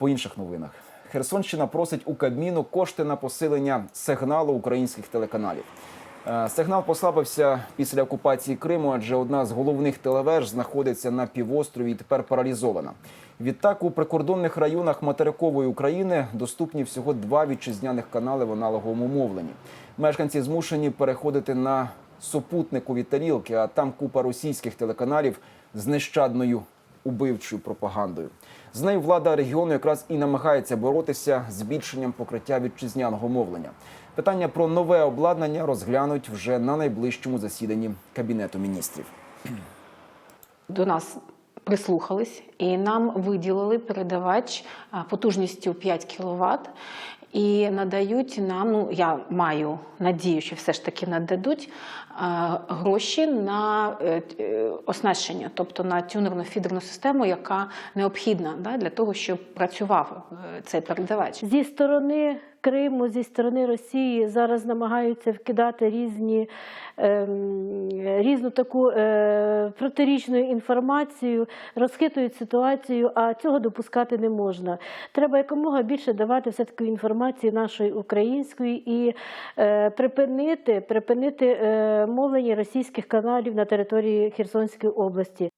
По інших новинах. Херсонщина просить у Кабміну кошти на посилення сигналу українських телеканалів. Е, Сигнал послабився після окупації Криму, адже одна з головних телевеж знаходиться на півострові і тепер паралізована. Відтак у прикордонних районах материкової України доступні всього два вітчизняних канали в аналоговому мовленні. Мешканці змушені переходити на супутникові тарілки, а там купа російських телеканалів з нещадною убивчою пропагандою. З нею влада регіону якраз і намагається боротися з збільшенням покриття вітчизняного мовлення. Питання про нове обладнання розглянуть вже на найближчому засіданні кабінету міністрів. до нас прислухались і нам виділили передавач потужністю 5 кВт. І надають нам, ну я маю надію, що все ж таки нададуть а, гроші на е, е, оснащення, тобто на тюнерну фідерну систему, яка необхідна да, для того, щоб працював е, цей передавач. Зі сторони Криму, зі сторони Росії зараз намагаються вкидати різні, ем, різну таку е, протирічну інформацію, розхитують ситуацію, а цього допускати не можна. Треба якомога більше давати все таки інформації нашої української і е, припинити, припинити е, мовлення російських каналів на території Херсонської області.